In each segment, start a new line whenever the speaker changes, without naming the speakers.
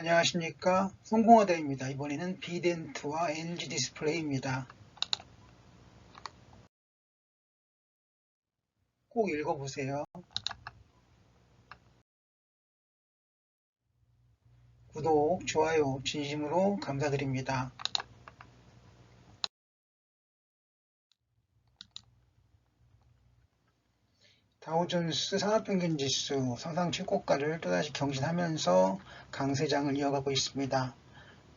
안녕하십니까 성공화대입니다. 이번에는 비덴트와 LG 디스플레이입니다. 꼭 읽어보세요. 구독, 좋아요 진심으로 감사드립니다. 다우존스 산업평균지수 상상 최고가를 또다시 경신하면서 강세장을 이어가고 있습니다.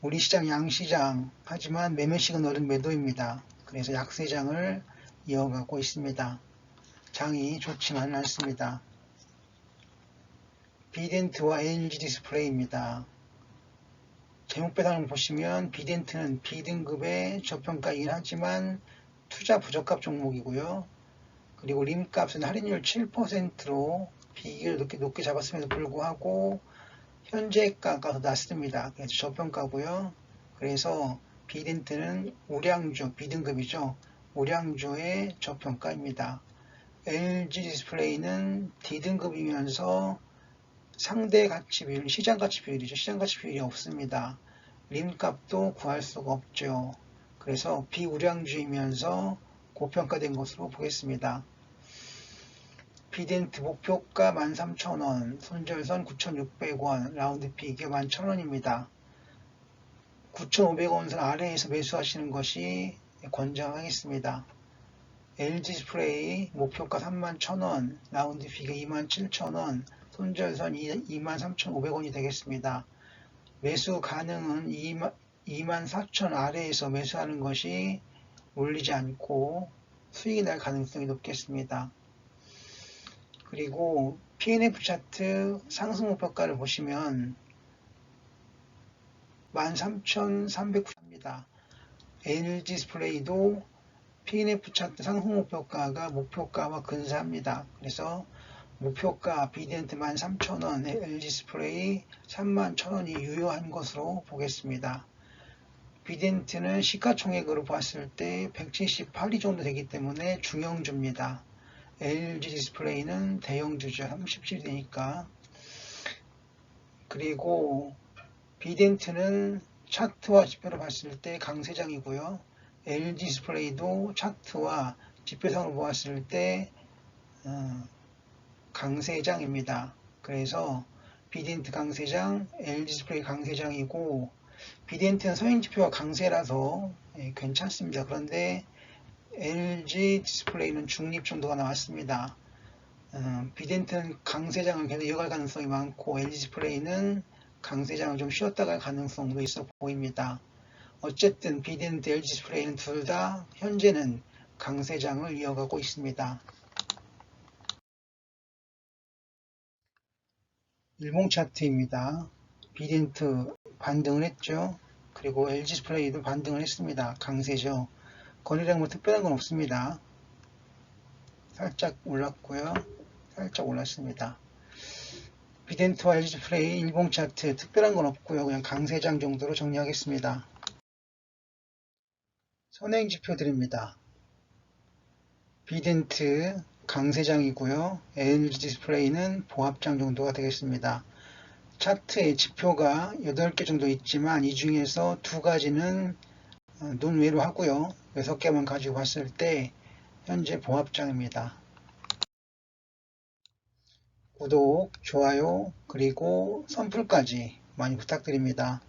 우리 시장 양시장 하지만 매매식은 얻은 매도입니다. 그래서 약세장을 이어가고 있습니다. 장이 좋지만은 않습니다. 비덴트와 LG 디스플레이입니다. 제목배당을 보시면 비덴트는 B등급의 저평가이긴 하지만 투자 부적합 종목이고요. 그리고 림값은 할인율 7%로 비기를 높게, 높게 잡았음에도 불구하고 현재 가가 더 낮습니다. 그래서 저평가고요. 그래서 비덴트는 우량주, B등급이죠. 우량주의 저평가입니다. LG 디스플레이는 D등급이면서 상대 가치 비율, 시장 가치 비율이죠. 시장 가치 비율이 없습니다. 림값도 구할 수가 없죠. 그래서 비우량주이면서 고평가된 것으로 보겠습니다. 비덴트 목표가 13,000원, 손절선 9,600원, 라운드 피겨 11,000원입니다. 9,500원 선 아래에서 매수하시는 것이 권장하겠습니다. LG 디스플레이 목표가 31,000원, 라운드 피겨 27,000원, 손절선 23,500원이 되겠습니다. 매수 가능은 24,000 아래에서 매수하는 것이 올리지 않고 수익이 날 가능성이 높겠습니다. 그리고 PNF 차트 상승 목표가를 보시면 13,390입니다. LG 디스플레이도 PNF 차트 상승 목표가가 목표가와 근사합니다. 그래서 목표가 비덴트 13,000원, LG 디스플레이 31,000원이 유효한 것으로 보겠습니다. 비덴트는 시가총액으로 봤을 때 178위 정도 되기 때문에 중형주입니다. LG 디스플레이는 대형주죠. 37이 되니까. 그리고 비덴트는 차트와 지표로 봤을 때 강세장이고요. LG 디스플레이도 차트와 지표상으로 보았을 때 어, 강세장입니다. 그래서 비덴트 강세장, LG 디스플레이 강세장이고 비덴트는 서행지표가 강세라서 예, 괜찮습니다. 그런데 LG 디스플레이는 중립 정도가 나왔습니다. 어, 비덴트는 강세장을 계속 이어갈 가능성이 많고 LG 디스플레이는 강세장을 좀 쉬었다 갈 가능성도 있어 보입니다. 어쨌든 비덴트, LG 디스플레이는 둘 다 현재는 강세장을 이어가고 있습니다. 일봉 차트입니다. 비덴트 반등을 했죠. 그리고 LG 디스플레이도 반등을 했습니다. 강세죠. 거래량 뭐 특별한 건 없습니다. 살짝 올랐고요. 살짝 올랐습니다. 비덴트와 LG 디스플레이 일봉 차트 특별한 건 없고요. 그냥 강세장 정도로 정리하겠습니다. 선행 지표 드립니다. 비덴트 강세장이고요. LG 디스플레이는 보합장 정도가 되겠습니다. 차트에 지표가 8개 정도 있지만 이 중에서 두 가지는 어, 논외로 하고요. 6개만 가지고 봤을 때 현재 보합장입니다. 구독, 좋아요, 그리고 선풀까지 많이 부탁드립니다.